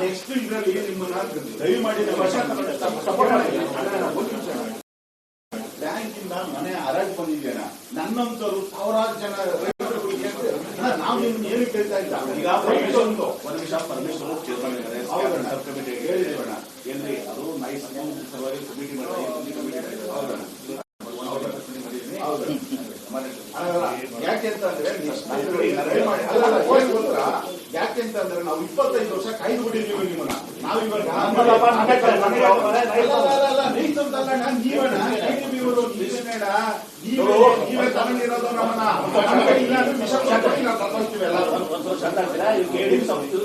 Next ಇದರಲ್ಲಿ ನಿಮ್ಮನ್ನ ದಯಮಾಡಿ ಮಾಡಿ ಬ್ಯಾಂಕಿಂದ ಮನೆ ಹರಾಜ್ ಬಂದಿದ್ದೇನ ನನ್ನಂತರು ಸಾವಿರಾರು ಜನ ನಾವು ನಿಮ್ಗೆ ಏನು ಕೇಳ್ತಾ ಇಲ್ಲ ಈಗ ಒಂದು ಒಂದು ನಿಮಿಷ ಪರಮೇಶ್ವರ ಚೇರ್ಮನ್ ಇದ್ದಾರೆ. ಸಬ್ ಕಮಿಟಿ ಹೇಳಿದೇವಣ್ಣ ಎಲ್ಲಿ ಅದು ನೈಸ್ ಸಲುವಾಗಿ ಕಮಿಟಿ ಮಾಡಿ ಕಮಿಟಿ ಹೌದಣ್ಣ ಹೌದು. ಅಲ್ಲ, ಯಾಕೆ ಅಂತಂದ್ರೆ next ದಯಮಾಡಿ- ಅಲ್ಲ, ಅಲ್ಲ, ಏನು ಯಾಕೆ ಅಂತಂದ್ರೆ ನಾವು ಇಪ್ಪತ್ತೈದು ವರ್ಷ ಕಾಯ್ದು ಬಿಟ್ಟಿದ್ದೀವಿ ನಿಮ್ಮನ್ನ ನಾವು ಇವಾಗ ನಮ್ಮಲ್ಲಪ್ಪ, ನಮಗೆ ಕಳ್ಸಿ, ನಮಗೆ ಕಳ್ಸಿ. ಅಲ್ಲ, ಅಲ್ಲ, ಅಲ್ಲ, ರೈತ ಅಂತಲ್ಲ, ನೀವಣ್ಣ, KTB ಅವರು, ನೀವೇನೇಡ, ನೀವೇ ತಗೊಂಡಿರೋದು ನಮ್ಮನ್ನ ನಮಗೆ ಇಲ್ಲ ಅಂದ್ರೆ ವಿಷ ಕೊಟ್ಬಿಟ್ಟು ನಾವು ತಗೊಳ್ತೀವಿ ಎಲ್ಲ. ಒಂದು ವರ್ಷ ಅಂತ ಅಂತೀರಾ, ಇವ್ರು ಕೇಳಿ ಸಂಸ್ಥೆ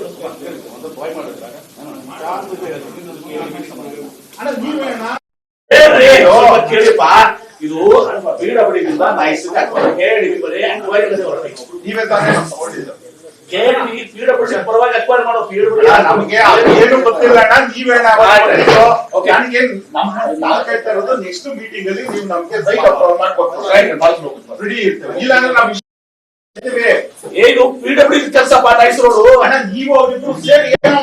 ಒಂದು ಬಾಯ್ ಮಾಡಿದ್ರೆ ಶಾಂತಿ ಬೇರೆ, ಇನ್ನೊಂದು ಕೇಳಿ ಬಿಡಿ ಸಮಾಧಾನ. ಅಣ್ಣ ನೀವೇಣ ಕೇಳಿಪ್ಪ ಇದು ಪೀಡಬ್ಲ್ಯೂಡಿಯಿಂದ ನೈಸ್ ಹೇಳಿ ಬರೀ. ನೀವೇ ತಾನೇ ಕೇಳಿ ಪರವಾಗಿ ಅಕ್ವೈರ್ ಮಾಡೋ ಪೀಡಬ್ಲ್ಯೂಡಿ ನಮಗೆ ಏನು ಗೊತ್ತಿಲ್ಲ ನೀವೇನ ಓಕೆ. ನನಗೆ ನಾವು ಕೇಳ್ತಾ ಇರೋದು ನೆಕ್ಸ್ಟ್ ಮೀಟಿಂಗ್ ಅಲ್ಲಿ ನೀವು ನಮ್ಗೆ ಸೈಟ್ ಅಪ್ರೂವ್ ಮಾಡ್ಕೊಡ್ತೀವಿ. ರೆಡಿ ಇರ್ತೇವೆ. ಇಲ್ಲಾಂದ್ರೆ ನಾವು ಏನು? ರೋಡು. ಅಣ್ಣ ನೀವು ಅವ್ರಿಬ್ರು ಸೇರಿ ಏನೋ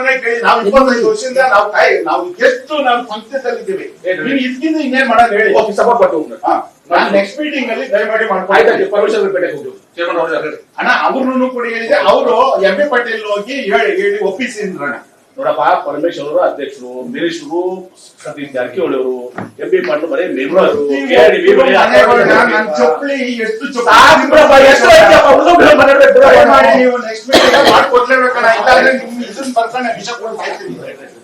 ನೀವು ಕೇಳಿ ನಾವು ಇಪ್ಪತ್ತೈದು ವರ್ಷದಿಂದ ನಾವು ಕಾಯಿ ನಾವು ಎಷ್ಟು ನಾವು ಸಂಸ್ಥೆದಲ್ಲಿದ್ದೀವಿ ನೀವು ಇದಕ್ಕಿಂತ ಇನ್ನೇನ್ ಮಾಡೋದು ಹೇಳಿ? ಸಪೋರ್ಟ್ ಪಟ್ಟು ಹಾ. ನಾನು ನೆಕ್ಸ್ಟ್ ಮೀಟಿಂಗ್ ಅಲ್ಲಿ ದಯಮಾಡಿ ಮಾಡಿ ಮಾಡ್ಕೊಂಡು ಪರಮೇಶ್ವರ ಪೇಟೆಗೆ ಹೋಗಿ ಚೇರ್ಮನ್ ಅವ್ರು ಅಣ್ಣ ಅವ್ರನ್ನು ಕೂಡ ಹೇಳಿದೆ ಅವರು ಎಂ ಬಿ ಪಟೇಲ್ ಹೋಗಿ ಹೇಳಿ ಹೇಳಿ ಒಪ್ಪಿಸಿದ್ರಣ್ಣ ನೋಡಪ್ಪ ಪರಮೇಶ್ವರ್ ಅವರು ಅಧ್ಯಕ್ಷರು ಮಿನಿಸ್ಟರು ಸತೀಶ್ ಜಾರಕಿಹೊಳಿ ಅವರು ಎಂ ಪಿ ಪಾಟೀಲ್ ಬರೀ ಮೆಂಬರ್ ಚಪ್ಪಲಿ ಎಷ್ಟು ಮೀಟಿಂಗ್ ಮಾಡ್ಕೊಡ್ಲೇಬೇಕಣ್ಣ. ಇದನ್ನ ಬರ್ತಾನೆ ವಿಷ ಕೊಟ್ಟು ಸಾಯ್ತೀನಿ